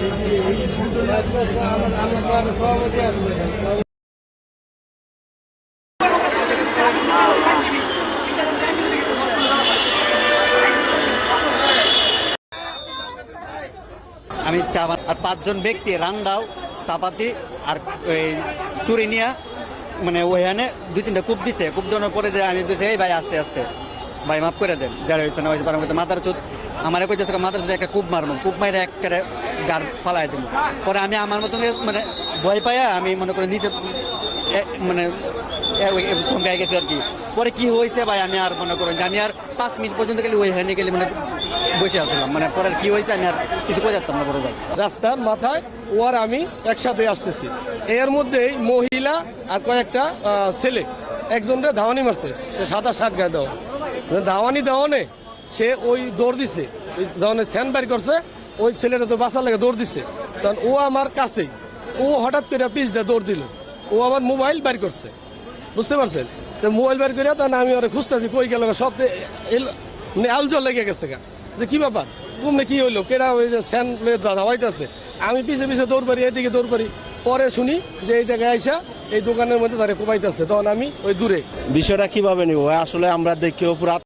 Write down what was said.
আমি চাবান আর পাঁচজন ব্যক্তি, রান্দাও, চাপাতি আর ওই চুরি নিয়া মানে ওইখানে দুই তিনটা কূপ দিছে। কূপ দেওয়ার পরে যে আমি বলছি, এই ভাই, আস্তে আস্তে। ভাই, মাফ করে দেন। যারা হয়েছে না, হয়েছে করতে মাথার চুত আমার কইতেছে মাথার চুত একটা কূপ মারবো কূপ মাইরে একেবারে গার ফালাই দেবো পরে আমি আমার মতন মানে ভয় পাইয়া আমি মনে করি নিচে মানে থমকাই গেছে আর কি। পরে কি হয়েছে ভাই, আমি আর মনে করেন যে আমি আর পাঁচ মিনিট পর্যন্ত গেলে ওইখানে গেলে মানে বসে আসলাম মানে পরে কি হয়েছে আমি আর কিছু বোঝাতাম না বড় ভাই। রাস্তার মাথায় ও আর আমি একসাথে আসতেছি। এর মধ্যেই মহিলা আর কয়েকটা ছেলে। একজনটা ধাওয়ানি মারছে। সে সাদা শাক গায়ে দেওয়া। ধাওয়ানি দেওয়ানে সে ওই দৌড় দিছে। ধরনের স্যান্ড বাইর করছে, ওই ছেলেটা তো বাঁচার লাগে দৌড় দিছে। তখন ও আমার কাছেই, ও হঠাৎ করে পিস দিয়ে দৌড় দিল। ও আমার মোবাইল বাইর করছে। বুঝতে পারছেন? তো মোবাইল বের করে তখন আমি ওরা খুঁজতেছি, কই গেল সব মানে আলজল লেগে গেছে গা। যে কি ব্যাপার? ঘুমনে কি হইল? কেরা ওই যে স্যান ধাওয়াইতেছে আমি পিছে পিছে দৌড় পারি এদিকে দৌড় পারি পরে শুনি যে এই জায়গায় আইসা এই দোকানের মধ্যে তারা কোপাইতেছে তখন আমি ওই দূরে। বিষয়টা কীভাবে নিব? আসলে আমরা দেখি পুরা